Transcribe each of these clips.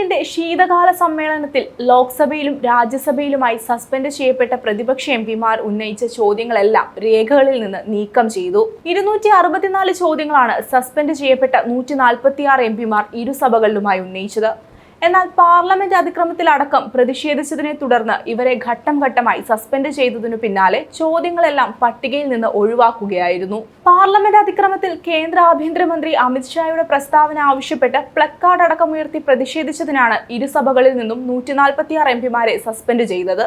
പാർലമെന്റിന്റെ ശീതകാല സമ്മേളനത്തിൽ ലോക്സഭയിലും രാജ്യസഭയിലുമായി സസ്പെൻഡ് ചെയ്യപ്പെട്ട പ്രതിപക്ഷ എം പിമാർ ഉന്നയിച്ച ചോദ്യങ്ങളെല്ലാം രേഖകളിൽ നിന്ന് നീക്കം ചെയ്തു. ഇരുന്നൂറ്റി അറുപത്തിനാല് ചോദ്യങ്ങളാണ് സസ്പെൻഡ് ചെയ്യപ്പെട്ട നൂറ്റി നാൽപ്പത്തിയാറ് എം പിമാർ ഇരുസഭകളിലുമായി ഉന്നയിച്ചത്. എന്നാൽ പാർലമെന്റ് അതിക്രമത്തിലടക്കം പ്രതിഷേധിച്ചതിനെ തുടർന്ന് ഇവരെ ഘട്ടം ഘട്ടമായി സസ്പെൻഡ് ചെയ്തതിനു പിന്നാലെ ചോദ്യങ്ങളെല്ലാം പട്ടികയിൽ നിന്ന് ഒഴിവാക്കുകയായിരുന്നു. പാർലമെന്റ് അതിക്രമത്തിൽ കേന്ദ്ര ആഭ്യന്തരമന്ത്രി അമിത്ഷായുടെ പ്രസ്താവന ആവശ്യപ്പെട്ട് പ്ലക്കാർഡ് അടക്കം ഉയർത്തി പ്രതിഷേധിച്ചതിനാണ് ഇരുസഭകളിൽ നിന്നും നൂറ്റിനാൽപ്പത്തിയാറ് എം പിമാരെ സസ്പെൻഡ് ചെയ്തത്.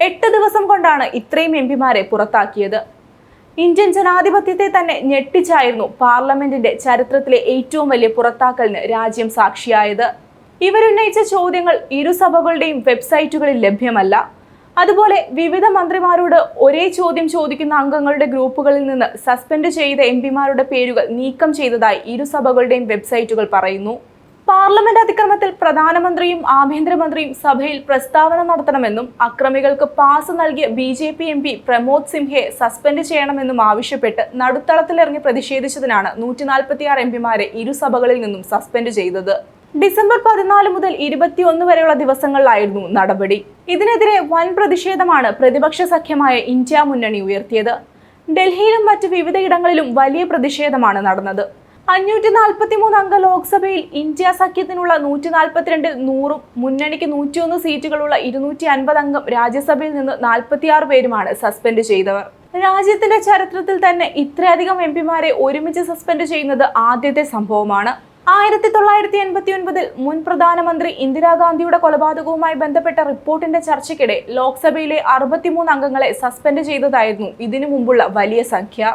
എട്ട് ദിവസം കൊണ്ടാണ് ഇത്രയും എം പിമാരെ പുറത്താക്കിയത്. ഇന്ത്യൻ ജനാധിപത്യത്തെ തന്നെ ഞെട്ടിച്ചായിരുന്നു പാർലമെന്റിന്റെ ചരിത്രത്തിലെ ഏറ്റവും വലിയ പുറത്താക്കലിന് രാജ്യം സാക്ഷിയായത്. ഇവരുന്നയിച്ച ചോദ്യങ്ങൾ ഇരുസഭകളുടെയും വെബ്സൈറ്റുകളിൽ ലഭ്യമല്ല. അതുപോലെ വിവിധ മന്ത്രിമാരോട് ഒരേ ചോദ്യം ചോദിക്കുന്ന അംഗങ്ങളുടെ ഗ്രൂപ്പുകളിൽ നിന്ന് സസ്പെൻഡ് ചെയ്ത എം പിമാരുടെ പേരുകൾ നീക്കം ചെയ്തതായി ഇരുസഭകളുടെയും വെബ്സൈറ്റുകൾ പറയുന്നു. പാർലമെന്റ് അതിക്രമത്തിൽ പ്രധാനമന്ത്രിയും ആഭ്യന്തരമന്ത്രിയും സഭയിൽ പ്രസ്താവന നടത്തണമെന്നും അക്രമികൾക്ക് പാസ് നൽകിയ B J P M P Pramod സിംഹയെ suspend ചെയ്യണമെന്നും ആവശ്യപ്പെട്ട് നടുത്തളത്തിലിറങ്ങി പ്രതിഷേധിച്ചതിനാണ് നൂറ്റി നാൽപ്പത്തിയാറ് എം പിമാരെ ഇരുസഭകളിൽ നിന്നും സസ്പെൻഡ് ചെയ്തത്. ഡിസംബർ പതിനാല് മുതൽ ഇരുപത്തിയൊന്ന് വരെയുള്ള ദിവസങ്ങളിലായിരുന്നു നടപടി. ഇതിനെതിരെ വൻ പ്രതിഷേധമാണ് പ്രതിപക്ഷ സഖ്യമായ ഇന്ത്യ മുന്നണി ഉയർത്തിയത്. ഡൽഹിയിലും മറ്റ് വിവിധയിടങ്ങളിലും വലിയ പ്രതിഷേധമാണ് നടന്നത്. അഞ്ഞൂറ്റി നാൽപ്പത്തി മൂന്ന് അംഗ ലോക്സഭയിൽ ഇന്ത്യ സഖ്യത്തിനുള്ള നൂറ്റി നാൽപ്പത്തിരണ്ടിൽ നൂറും മുന്നണിക്ക് നൂറ്റിയൊന്ന് സീറ്റുകളുള്ള ഇരുന്നൂറ്റി അൻപത് അംഗം രാജ്യസഭയിൽ നിന്ന് നാൽപ്പത്തിയാറ് പേരുമാണ് സസ്പെൻഡ് ചെയ്തവർ. രാജ്യത്തിന്റെ ചരിത്രത്തിൽ തന്നെ ഇത്രയധികം എം പിമാരെ ഒരുമിച്ച് സസ്പെൻഡ് ചെയ്യുന്നത് ആദ്യത്തെ സംഭവമാണ്. ആയിരത്തി തൊള്ളായിരത്തി എൺപത്തി ഒൻപതിൽ മുൻ പ്രധാനമന്ത്രി ഇന്ദിരാഗാന്ധിയുടെ കൊലപാതകവുമായി ബന്ധപ്പെട്ട റിപ്പോർട്ടിന്റെ ചർച്ചയ്ക്കിടെ ലോക്സഭയിലെ അറുപത്തിമൂന്ന് അംഗങ്ങളെ സസ്പെൻഡ് ചെയ്തതായിരുന്നു ഇതിനു മുമ്പുള്ള വലിയ സംഖ്യ.